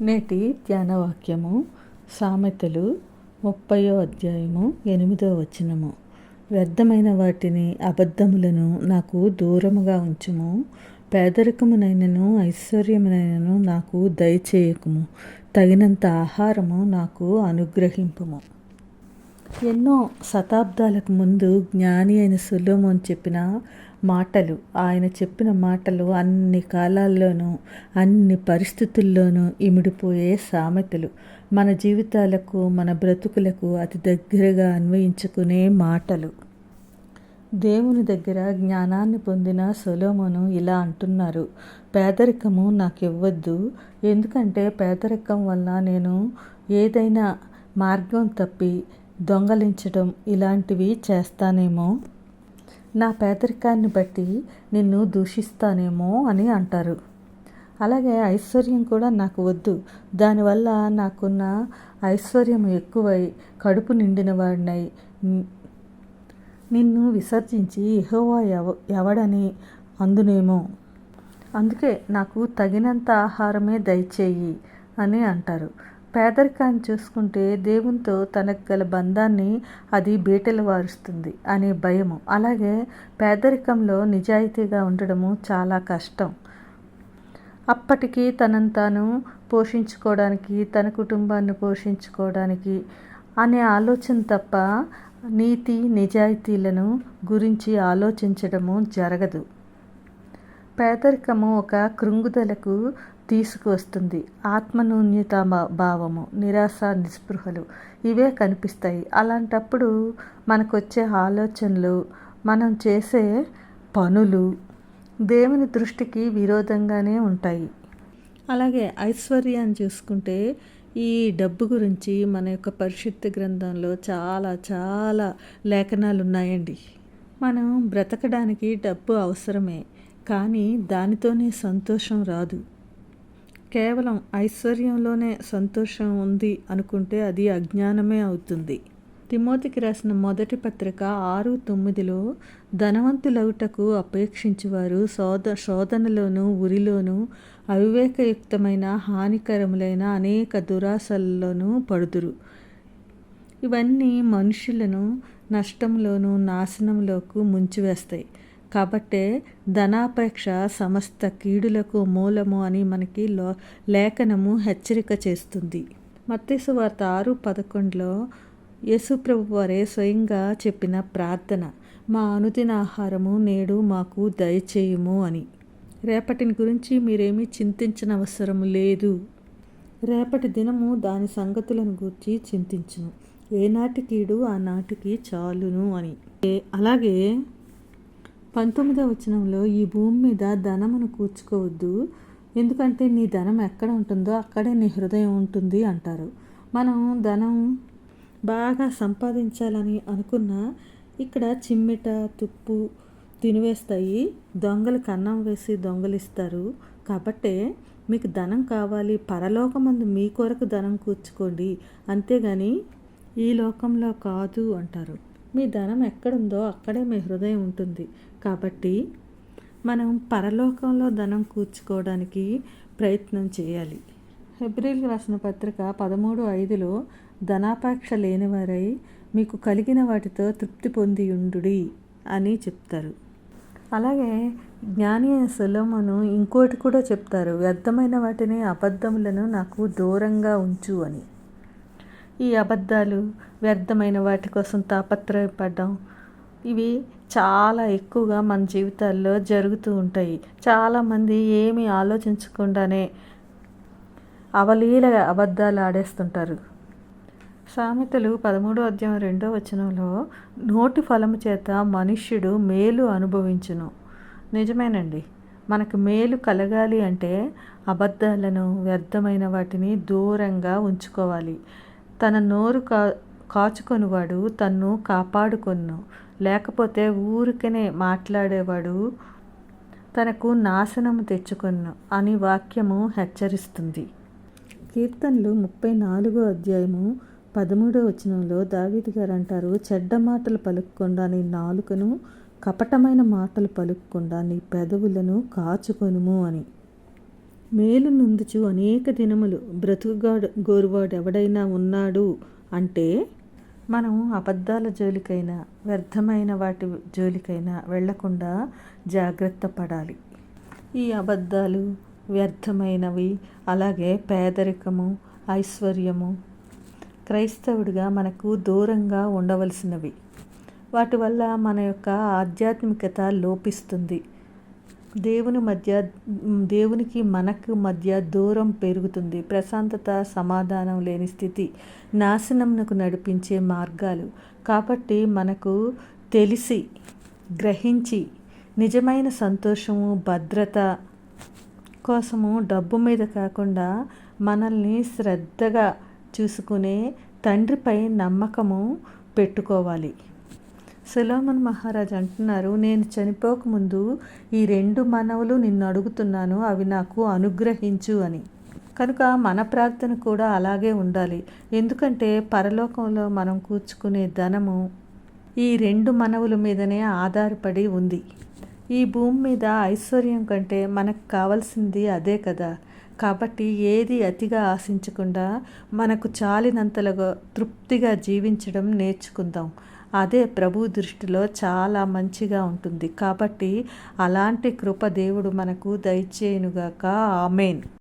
నేటి ధ్యానవాక్యము సామెతలు ముప్పయో అధ్యాయము ఎనిమిదో వచనము. వ్యర్థమైన వాటిని అబద్ధములను నాకు దూరముగా ఉంచుము. పేదరికమునైనను ఐశ్వర్యమునైనను నాకు దయచేయకుము. తగినంత ఆహారము నాకు అనుగ్రహింపుము. ఎన్నో శతాబ్దాలకు ముందు జ్ఞాని అయిన సులోమోన్ చెప్పిన మాటలు. ఆయన చెప్పిన మాటలు అన్ని కాలాల్లోనూ అన్ని పరిస్థితుల్లోనూ ఇమిడిపోయే సామెతలు. మన జీవితాలకు మన బ్రతుకులకు అతి దగ్గరగా అన్వయించుకునే మాటలు. దేవుని దగ్గర జ్ఞానాన్ని పొందిన సొలోమోను ఇలా అంటున్నారు పేదరికము నాకు ఇవ్వద్దు ఎందుకంటే పేదరికం వల్ల నేను ఏదైనా మార్గం తప్పి దొంగలించడం ఇలాంటివి చేస్తానేమో? నా పేదరికాన్ని బట్టి నిన్ను దూషిస్తానేమో అని అంటారు. అలాగే ఐశ్వర్యం కూడా నాకు వద్దు. దానివల్ల నాకున్న ఐశ్వర్యం ఎక్కువై కడుపు నిండిన వాడినై. నిన్ను విసర్జించి ఎహోవా ఎవ ఎవడని అందునేమో. అందుకే నాకు తగినంత ఆహారమే దయచేయి అని అంటారు. పేదరికాన్ని చూసుకుంటే దేవునితో తనకు గల బంధాన్ని అది బీటలు వారుస్తుంది అనే భయము. అలాగే పేదరికంలో నిజాయితీగా ఉండడము చాలా కష్టం. అప్పటికి తనను తాను పోషించుకోవడానికి తన కుటుంబాన్ని పోషించుకోవడానికి అనే ఆలోచన తప్ప నీతి నిజాయితీలను గురించి ఆలోచించడము జరగదు. పేదరికము ఒక కృంగుదలకు తీసుకువస్తుంది. ఆత్మనూన్యత భావము నిరాశ నిస్పృహలు ఇవే కనిపిస్తాయి. అలాంటప్పుడు మనకు వచ్చే ఆలోచనలు మనం చేసే పనులు దేవుని దృష్టికి విరోధంగానే ఉంటాయి. అలాగే ఐశ్వర్యాన్ని చూసుకుంటే ఈ డబ్బు గురించి మన యొక్క పరిశుద్ధ గ్రంథంలో చాలా చాలా లేఖనాలు ఉన్నాయండి మనం బ్రతకడానికి డబ్బు అవసరమే కానీ దానితోనే సంతోషం రాదు. కేవలం ఐశ్వర్యంలోనే సంతోషం ఉంది అనుకుంటే అది అజ్ఞానమే అవుతుంది. తిమోతికి రాసిన మొదటి పత్రిక ఆరు తొమ్మిదిలో ధనవంతులవుటకు అపేక్షించేవారు శోధ శోధనలోను ఉరిలోను అవివేకయుక్తమైన హానికరములైన అనేక దురాశల్లోనూ పడుదురు. ఇవన్నీ మనుషులను నష్టంలోను నాశనంలోకి ముంచివేస్తాయి. కాబట్టే ధనాపేక్ష సమస్త కీడులకు మూలము అని మనకి లో లేఖనము హెచ్చరిక చేస్తుంది. మత్స్సు వార్త ఆరు పదకొండులో యేసుప్రభు వారే స్వయంగా చెప్పిన ప్రార్థన మా అనుదిన ఆహారము నేడు మాకు దయచేయుము అని. రేపటిని గురించి మీరేమీ చింతించిన అవసరం లేదు. రేపటి దినము దాని సంగతులను గూర్చి చింతించును. ఏనాటి కీడు ఆనాటికి చాలును అని. అలాగే పంతొమ్మిదవ వచనంలో ఈ భూమి మీద ధనమును కూర్చుకోవద్దు. ఎందుకంటే నీ ధనం ఎక్కడ ఉంటుందో అక్కడే నీ హృదయం ఉంటుంది అంటారు. మనం ధనం బాగా సంపాదించాలని అనుకున్న ఇక్కడ చిమ్మిట తుప్పు తినివేస్తాయి. దొంగలు కన్నం వేసి దొంగలిస్తారు. కాబట్టే మీకు ధనం కావాలి. పరలోకమందు మీ కొరకు ధనం కూర్చుకోండి. అంతేగాని ఈ లోకంలో కాదు అంటారు. మీ ధనం ఎక్కడుందో అక్కడే మీ హృదయం ఉంటుంది. కాబట్టి మనం పరలోకంలో ధనం కూర్చుకోవడానికి ప్రయత్నం చేయాలి. ఫిబ్రిల్ రాసిన పత్రిక పదమూడు ఐదులో ధనాపేక్ష లేనివారై మీకు కలిగిన వాటితో తృప్తి పొంది ఉండుడి అని చెప్తారు. అలాగే జ్ఞాని అయిన ఇంకోటి కూడా చెప్తారు వ్యర్థమైన వాటిని అబద్ధములను నాకు దూరంగా ఉంచు అని. ఈ అబద్ధాలు వ్యర్థమైన వాటి కోసం తాపత్రయపడడం. ఇవి చాలా ఎక్కువగా మన జీవితాల్లో జరుగుతూ ఉంటాయి. చాలామంది ఏమీ ఆలోచించకుండానే అవలీల అబద్ధాలు ఆడేస్తుంటారు. సామెతలు పదమూడో అధ్యాయం రెండో వచనంలో నోటి ఫలము చేత మనుష్యుడు మేలు అనుభవించును. నిజమేనండి. మనకు మేలు కలగాలి అంటే అబద్ధాలను వ్యర్థమైన వాటిని దూరంగా ఉంచుకోవాలి. తన నోరు కా కాచుకొనివాడు తన్ను కాపాడుకొను లేకపోతే ఊరికనే మాట్లాడేవాడు తనకు నాశనము తెచ్చుకొను అని వాక్యము హెచ్చరిస్తుంది. కీర్తనలు ముప్పై నాలుగో అధ్యాయము పదమూడో వచనంలో దావీది గారు అంటారు చెడ్డ మాటలు పలుకకుండా నీ నాలుకను కపటమైన మాటలు పలుకకుండా నీ పెదవులను కాచుకొనుము అని. మేలు నుందుచు అనేక దినములు బ్రతుకుగాడు గోరువాడు ఎవడైనా ఉన్నాడు అంటే మనం అబద్ధాల జోలికైనా వ్యర్థమైన వాటి జోలికైనా వెళ్ళకుండా జాగ్రత్త పడాలి. ఈ అబద్ధాలు వ్యర్థమైనవి అలాగే పేదరికము ఐశ్వర్యము క్రైస్తవుడిగా మనకు దూరంగా ఉండవలసినవి. వాటి వల్ల మన యొక్క ఆధ్యాత్మికత లోపిస్తుంది. దేవుని మధ్య దేవునికి మనకు మధ్య దూరం పెరుగుతుంది. ప్రశాంతత సమాధానం లేని స్థితి నాశనంకు నడిపించే మార్గాలు. కాబట్టి మనకు తెలిసి గ్రహించి నిజమైన సంతోషము భద్రత కోసము డబ్బు మీద కాకుండా మనల్ని శ్రద్ధగా చూసుకునే తండ్రిపై నమ్మకము పెట్టుకోవాలి. సులోమన్ మహారాజ్ అంటున్నారు నేను చనిపోకముందు ఈ రెండు మనవులు నిన్ను అడుగుతున్నాను అవి నాకు అనుగ్రహించు అని. కనుక మన ప్రార్థన కూడా అలాగే ఉండాలి. ఎందుకంటే పరలోకంలో మనం కూర్చుకునే ధనము ఈ రెండు మనవుల మీదనే ఆధారపడి ఉంది. ఈ భూమి మీద ఐశ్వర్యం కంటే మనకు కావాల్సింది అదే కదా. కాబట్టి ఏది అతిగా ఆశించకుండా మనకు చాలినంతలుగా తృప్తిగా జీవించడం నేర్చుకుందాం. అదే ప్రభు దృష్టిలో చాలా మంచిగా ఉంటుంది. కాబట్టి అలాంటి కృప దేవుడు మనకు దయచేయునుగాక. ఆమెన్.